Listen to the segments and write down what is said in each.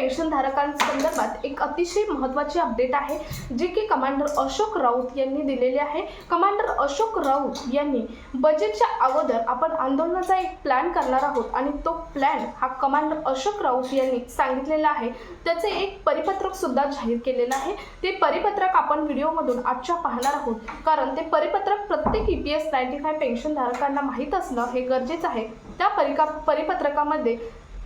पेन्शनधारकांसंदर्भात एक अतिशय महत्त्वाची अपडेट आहे जी की कमांडर अशोक राऊत यांनी दिलेली आहे. कमांडर अशोक राऊत यांनी बजेटच्या अगोदर आपण आंदोलनाचा एक प्लॅन करणार आहोत आणि तो प्लॅन हा कमांडर अशोक राऊत यांनी सांगितलेला आहे. त्याचे एक परिपत्रक सुद्धा जाहीर केलेलं आहे. ते परिपत्रक आपण व्हिडिओमधून आजच्या पाहणार आहोत. कारण ते परिपत्रक प्रत्येक E P S ninety five पेन्शनधारकांना माहीत असणं हे गरजेचं आहे. त्या परिका परिपत्रकामध्ये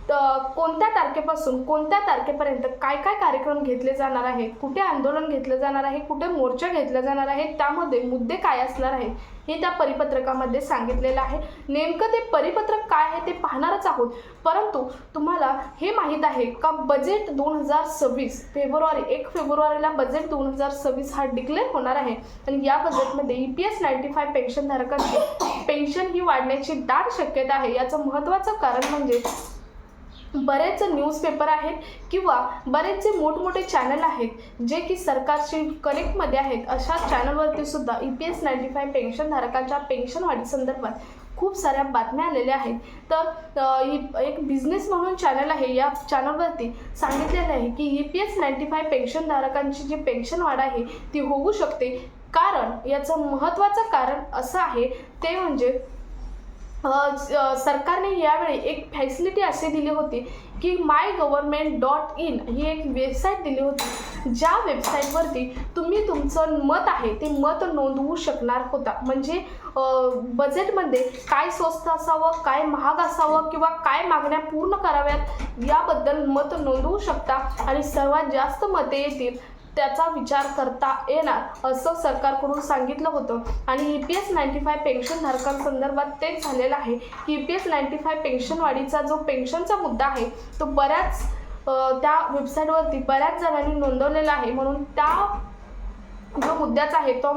कोणत्या तारखेपासून कोणत्या तारखेपर्यंत काय काय कार्यक्रम घेतले जाणार आहेत कुठे आंदोलन घेतलं जाणार आहे कुठे मोर्चा घेतला जाणार आहे त्यामध्ये मुद्दे काय असणार आहेत हे त्या परिपत्रकामध्ये सांगितलेलं आहे. नेमकं ते परिपत्रक काय आहे ते पाहणारच आहोत. परंतु तुम्हाला हे माहीत आहे का बजेट दोन हजार सव्वीस फेब्रुवारी एक फेब्रुवारीला बजेट दोन हजार सव्वीस हा डिक्लेअर होणार आहे. आणि या बजेटमध्ये E P S ninety five पेन्शनधारकांची pension ही वाढण्याची दाट शक्यता आहे. याचं महत्त्वाचं कारण म्हणजे बरेच न्यूजपेपर आहेत किंवा बरेचसे मोठमोठे चॅनल आहेत जे की सरकारशी कनेक्टमध्ये आहेत. अशा चॅनलवरती सुद्धा E P S ninety five पेन्शनधारकांच्या pension वाढीसंदर्भात खूप साऱ्या बातम्या आलेल्या आहेत. तर ही एक बिझनेस म्हणून चॅनल आहे. या चॅनलवरती सांगितलेलं आहे की E P S ninety five पेन्शनधारकांची जी पेन्शन वाढ आहे ती होऊ शकते. कारण याचं महत्त्वाचं कारण असं आहे ते म्हणजे सरकारने यावेळी एक फॅसिलिटी असे दिली होती की माय गव्हर्मेंट डॉट इन ही एक वेबसाईट दिली होती. ज्या वेबसाईटवरती तुम्ही तुमचं मत आहे ते मत नोंदवू शकणार होता. म्हणजे बजेटमध्ये काय स्वस्त असावं काय महाग असावं किंवा काय मागण्या पूर्ण कराव्यात याबद्दल मत नोंदवू शकता. आणि सर्वात जास्त मते येतील त्याचा विचार करता येणार असं सरकारकडून सांगितलं होतं. आणि E P S ninety five पेन्शनधारकांसंदर्भात तेच झालेलं आहे की E P S ninety five पेन्शनवाढीचा जो पेन्शनचा मुद्दा आहे तो बऱ्याच त्या वेबसाईटवरती बऱ्याच जणांनी नोंदवलेला आहे. म्हणून त्या जो मुद्द्याचा आहे तो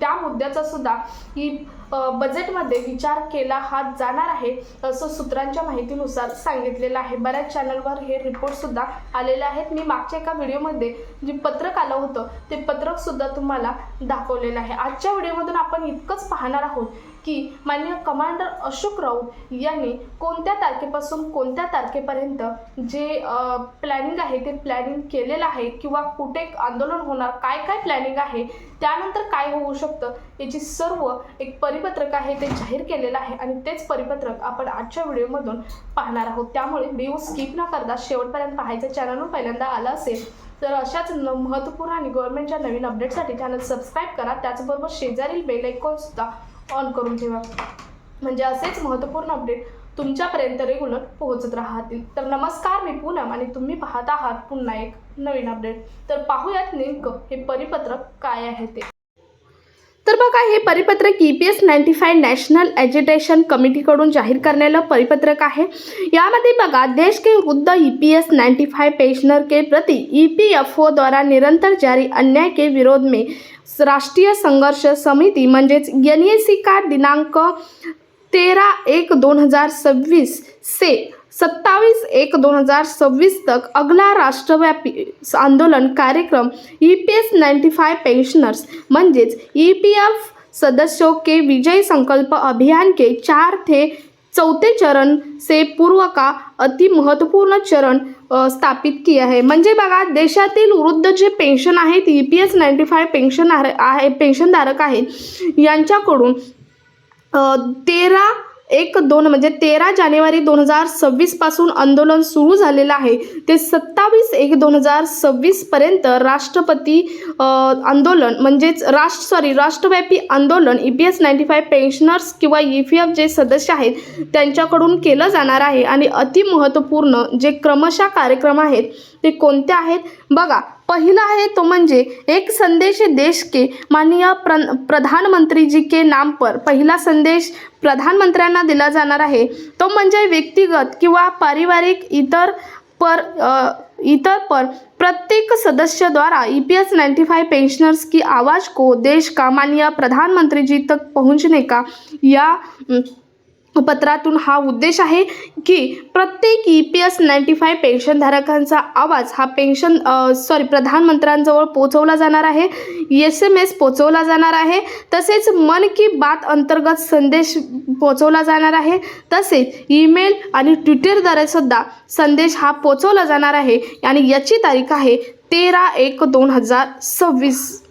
त्या मुद्द्याचा सुद्धा की बजेटमध्ये विचार केला हा जाणार आहे असं सूत्रांच्या माहितीनुसार सांगितलेलं आहे. बऱ्याच चॅनलवर हे रिपोर्टसुद्धा आलेले आहेत. मी मागच्या एका व्हिडिओमध्ये जे पत्रक आलं होतं ते पत्रकसुद्धा तुम्हाला दाखवलेलं आहे. आजच्या व्हिडिओमधून आपण इतकंच पाहणार आहोत की माननीय कमांडर अशोक राऊत यांनी कोणत्या तारखेपासून कोणत्या तारखेपर्यंत जे प्लॅनिंग आहे ते प्लॅनिंग केलेलं आहे किंवा कुठे आंदोलन होणार काय काय प्लॅनिंग आहे त्यानंतर काय होऊ शकतं याची सर्व एक परिपत्रक आहे ते जाहीर केलेलं आहे आणि तेच परिपत्रक आपण आजच्या व्हिडिओमधून पाहणार आहोत. त्यामुळे व्हिडिओ स्किप न करता शेवटपर्यंत पाहायचं चॅनलवर पहिल्यांदा आलं असेल तर अशाच न महत्त्वपूर्ण आणि गव्हर्नमेंटच्या नवीन अपडेटसाठी चॅनल सबस्क्राईब करा. त्याचबरोबर शेजारील बेल सुद्धा ऑन करून ठेवा. म्हणजे असेच महत्त्वपूर्ण अपडेट तुमच्यापर्यंत रेग्युलर पोहोचत राहतील. तर नमस्कार मी पूनम आणि तुम्ही पाहत आहात पुन्हा एक नवीन अपडेट तर पाहूयात नेमकं हे परिपत्रक काय आहे ते. तर बघा हे परिपत्रक E P S ninety five national education कमिटीकडून जाहीर करण्याला परिपत्रक आहे. यामध्ये बघा देश के वृद्ध E P S ninety five pensioner के प्रति ई पी एफ ओ द्वारा निरंतर जारी अन्याय के विरोध में राष्ट्रीय संघर्ष समिती म्हणजेच एन ए सी का दिनांक तेरा एक दोन हजार सव्वीस से सत्तावीस एक दोन हजार सव्वीस तक अगला राष्ट्रव्यापी आंदोलन कार्यक्रम E P S ninety five pensioners म्हणजेच ई पी एफ सदस्यों के विजय संकल्प अभियान के चार थे चौथे चरण से पूर्व का अति महत्त्वपूर्ण चरण स्थापित किया आहे म्हणजे बघा देशातील वृद्ध जे पेन्शन आहेत E P S ninety five pension आहे पेन्शनधारक आहेत यांच्याकडून तेरा एक दोन म्हणजे तेरा जानेवारी दोन हजार सव्वीसपासून आंदोलन सुरू झालेलं आहे. ते सत्तावीस एक दोन हजार सव्वीसपर्यंत राष्ट्रपती आंदोलन म्हणजेच राष्ट्र सॉरी राष्ट्रव्यापी आंदोलन E P S ninety five pensioners किंवा ई पी एफ जे सदस्य आहेत त्यांच्याकडून केलं जाणार आहे. आणि अतिमहत्त्वपूर्ण जे क्रमशः कार्यक्रम आहेत ते कोणते आहेत? बघा पहिला आहे तो म्हणजे एक संदेश देश के माननीय प्र प्रधानमंत्री जी के नाम पर पहिला संदेश प्रधानमंत्र्यांना दिला जाणार आहे. तो म्हणजे व्यक्तिगत किंवा पारिवारिक इतर पर इतर पर प्रत्येक सदस्य द्वारा E P S ninety five pensioners की आवाज़ को देश का माननीय प्रधानमंत्री जी तक पहुंचने का या पत्रातून हा उद्देश आहे की प्रत्येक E P S ninety five पेन्शनधारकांचा आवाज हा पेन्शन सॉरी प्रधानमंत्र्यांजवळ पोचवला जाणार आहे. एस एम एस पोचवला जाणार आहे. तसेच मन की बात अंतर्गत संदेश पोचवला जाणार आहे. तसेच ईमेल आणि ट्विटरद्वारे सुद्धा संदेश हा पोचवला जाणार आहे. आणि याची तारीख आहे तेरा एक दोन हजार सव्वीस.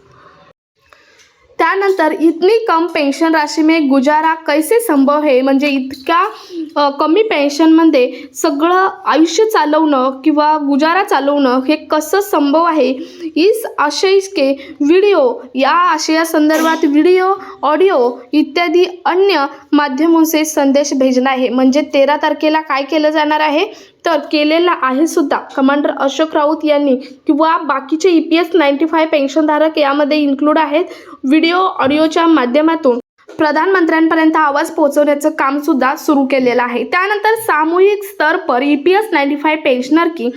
त्यानंतर इतनी कम पेन्शन राशी में गुजारा कैसे संभव हे? म्हणजे इतक्या कमी पेन्शनमध्ये सगळं आयुष्य चालवणं किंवा गुजारा चालवणं हे कसं संभव आहे? इस आशय के व्हिडिओ या आशयासंदर्भात व्हिडिओ ऑडिओ इत्यादी अन्य माध्यमों से संदेश भेजना आहे. म्हणजे तेरा तारखेला काय केलं जाणार आहे? तर केलेला आहे सुद्धा. कमांडर अशोक राऊत यांनी किंवा बाकीचे E P S ninety five पेन्शनधारक यामध्ये इन्क्लूड आहेत. व्हिडिओ ऑडिओच्या माध्यमातून प्रधानमंत्र्यांपर्यंत आवाज पोहोचवण्याचं काम सुद्धा सुरू केलेलं आहे. त्यानंतर सामूहिक स्तर पर E P S ninety five pensioner की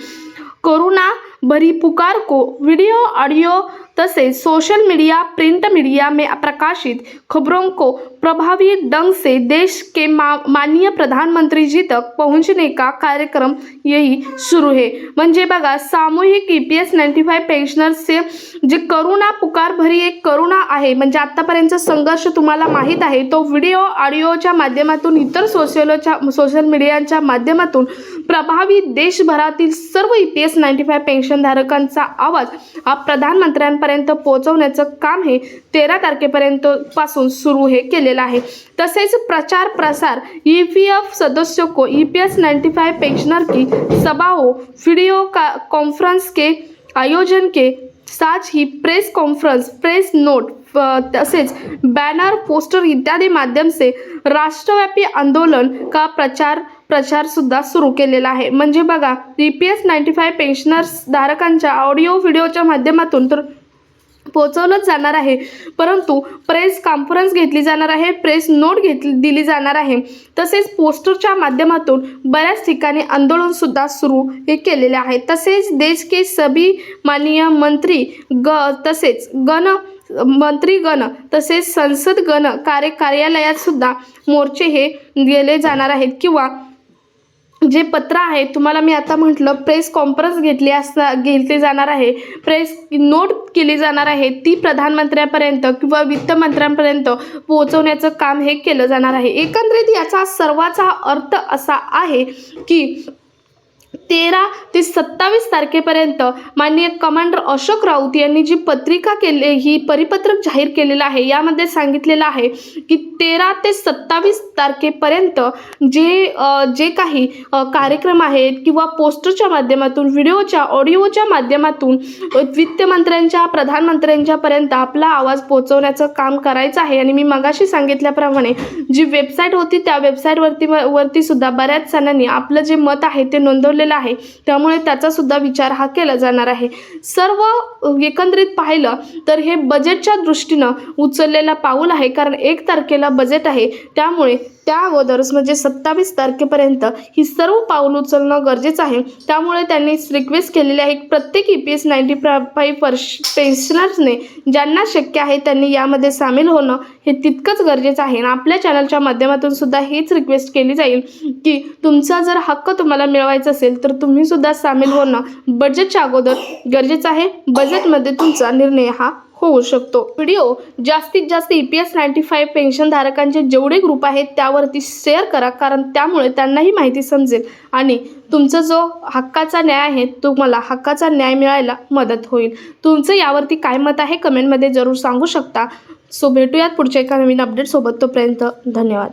करुणा भरी पुकार को व्हिडिओ ऑडिओ तसेच सोशल मीडिया प्रिंट मीडिया में प्रकाशित खबरों को प्रभावी ढंग से देश के मा माननीय प्रधानमंत्री जी तक पहुंचने का कार्यक्रम यही सुरू है। म्हणजे बघा सामूहिक E P S ninety five पेन्शनर्सचे जे करुणा पुकार भरी एक करुणा आहे म्हणजे आत्तापर्यंतचा संघर्ष तुम्हाला माहीत आहे तो व्हिडिओ ऑडिओच्या माध्यमातून इतर सोशलच्या सोशल मीडियाच्या माध्यमातून प्रभावी देशभरातील सर्व E P S ninety five पेन्शनधारकांचा आवाज हा प्रधानमंत्र्यांपर्यंत पोहोचवण्याचं काम हे तेरा तारखेपर्यंत पासून सुरू हे केलेलं आहे. तसेच प्रचार प्रसार ई पी एफ सदस्यों को E P S ninety five pensioner की सभाओं हो, वीडियो का कॉन्फ्रेंस के आयोजन के साथ ही प्रेस कॉन्फ्रेंस प्रेस नोट तसेच बैनर पोस्टर इत्यादि माध्यम से राष्ट्रव्यापी आंदोलन का प्रचार प्रचार सुद्धा सुरू केलेला आहे. म्हणजे बघा E P S ninety five pensioners धारकांच्या ऑडिओ व्हिडिओच्या माध्यमातून तर पोचवलंच जाणार आहे. परंतु प्रेस कॉन्फरन्स घेतली जाणार आहे प्रेस नोट घेतली दिली जाणार आहे. तसेच पोस्टरच्या माध्यमातून बऱ्याच ठिकाणी आंदोलनसुद्धा सुरू हे केलेले आहे. तसेच देश के सभी माननीय मंत्री ग तसेच गण मंत्रीगण तसेच संसद गण कार्य कार्यालयात सुद्धा मोर्चे हे गेले जाणार आहेत. किंवा जे पत्र आहे तुम्हाला मी आता म्हटलं प्रेस कॉन्फरन्स घेतली असता घेतली जाणार आहे. प्रेस नोट केली जाणार आहे. ती प्रधानमंत्र्यांपर्यंत किंवा वित्तमंत्र्यांपर्यंत पोहोचवण्याचं काम हे केलं जाणार आहे. एकंदरीत याचा सर्वाचा अर्थ असा आहे की तेरा ते सत्तावीस तारखेपर्यंत माननीय कमांडर अशोक राऊत यांनी जी पत्रिका केली ही परिपत्रक जाहीर केलेलं आहे यामध्ये सांगितलेलं आहे की तेरा ते सत्तावीस तारखेपर्यंत जे जे काही कार्यक्रम आहेत किंवा पोस्टरच्या माध्यमातून व्हिडिओच्या ऑडिओच्या माध्यमातून वित्तमंत्र्यांच्या प्रधानमंत्र्यांच्यापर्यंत आपला आवाज पोहोचवण्याचं काम करायचं आहे. आणि मी मगाशी सांगितल्याप्रमाणे जी वेबसाईट होती त्या वेबसाईटवरती वरती सुद्धा बऱ्याच जणांनी आपलं जे मत आहे ते नोंदवलेलं आहे. त्यामुळे त्याचासुद्धा विचार हा केला जाणार आहे. सर्व एकंदरीत पाहिलं तर हे बजेटच्या दृष्टीनं उचललेला पाऊल आहे. कारण एक तारखेला बजेट आहे त्यामुळे त्या अगोदरच म्हणजे सत्तावीस तारखेपर्यंत ही सर्व पाऊल उचलणं गरजेचं आहे. त्यामुळे त्यांनी रिक्वेस्ट केलेली आहे प्रत्येक E P S ninety five वर्ष पेन्शनर्सने ज्यांना शक्य आहे त्यांनी यामध्ये सामील होणं हे तितकंच गरजेचं आहे. आणि आपल्या चॅनलच्या माध्यमातून सुद्धा हीच रिक्वेस्ट केली जाईल की तुमचा जर हक्क तुम्हाला मिळवायचा असेल तर तुम्ही सुद्धा सामील होणं बजेटच्या अगोदर गरजेचं आहे. बजेटमध्ये तुमचा निर्णय हा होऊ शकतो. व्हिडिओ जास्तीत जास्त E P S ninety five पेन्शनधारकांचे जेवढे ग्रुप आहेत त्यावरती शेअर करा कारण त्यामुळे त्यांनाही माहिती समजेल. आणि तुमचा जो हक्काचा न्याय आहे तुम्हाला हक्काचा न्याय मिळायला मदत होईल. तुमचं यावरती काय मत आहे कमेंटमध्ये जरूर सांगू शकता. सो भेटूयात पुढच्या एका नवीन अपडेटसोबत तोपर्यंत धन्यवाद.